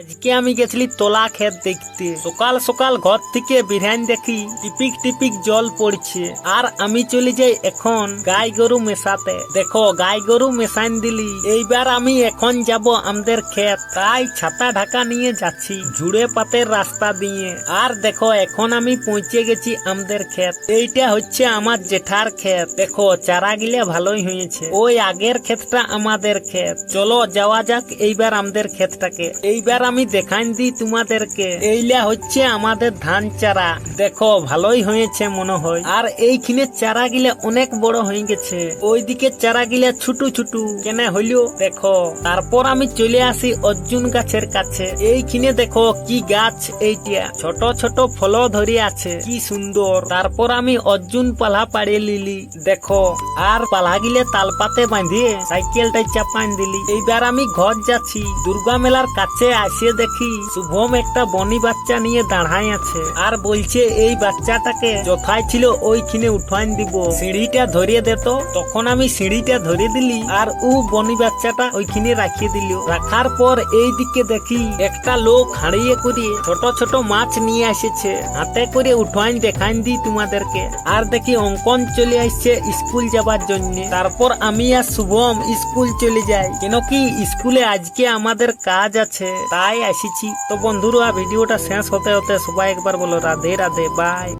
আজকে আমি গেছিলি তোলা ক্ষেত দেখতে। সকাল সকাল ঘর থেকে বিরিয়ানি দেখি, টিপিক টিপিক জল পড়ছে। আর আমি চলে যাই এখন গাই গরু মেশাতে। দেখো, গাই গরু মেশাইন দিলি। এইবার আমি এখন যাব আমাদের ক্ষেত। তাই ছাতা ঢাকা নিয়ে যাচ্ছি, ঝুড়ে পাতের রাস্তা দিয়ে। আর দেখো, এখন আমি পৌঁছে গেছি আমাদের ক্ষেত। এইটা হচ্ছে আমার জেঠার ক্ষেত। দেখো, চারা গিলে ভালোই হয়েছে। ওই আগের ক্ষেতটা আমাদের ক্ষেত। চলো, যাওয়া যাক এইবার আমাদের ক্ষেতটাকে। এইবার আমি দেখাই দিই তোমাদেরকে। এইলা হচ্ছে আমাদের ধান চারা। দেখো ভালোই হয়েছে মনে হয়। আর এইখানে চারা গিলা অনেক বড় হয়ে গেছে। ওইদিকে চারা গিলা ছোট ছোট কেন হইল দেখো। তারপর আমি চলে আসি অর্জুন গাছের কাছে। এইখানে দেখো কি গাছ এইটা। ছোট ছোট ফল ধরে আছে। কি সুন্দর। তারপর আমি অর্জুন পালা পাড়িয়ে লিলি। দেখো আর পালা গিলে তালপাতে বাঁধিয়ে সাইকেলটাই চাপান দিলি। এইবার আমি ঘর যাচ্ছি। দুর্গা মেলার কাছে আসিয়ে দেখি শুভম একটা বনি বাচ্চা নিয়ে দাঁড়াই আছে আর বলছে, এই বাচ্চাটাকে যথায় ছিল ওইখানে উঠান দিব। সিঁড়িটা ধরিয়ে দিত তখন আমি সিঁড়িটা ধরিয়ে দিলি আর ও বনি বাচ্চাটা ওইখানে রাখিয়ে দিল। রাখার পর এই দিকে দেখি একটা লোক হারিয়ে করে ছোট ছোট মাছ নিয়ে এসেছে। হাতে করে উঠান দেখান দি তোমাদেরকে। আর দেখি অঙ্কন চলে আসছে স্কুল যাবার জন্য। তারপর আমি আর শুভম স্কুল চলে যাই। কেন কি স্কুলে আজকে আমাদের কাজ আছে। তাই আসিছি। তো বন্ধুরা ভিডিওটা শেষ হতে হতে সবাই একবার বলো রাধে রাধে বাই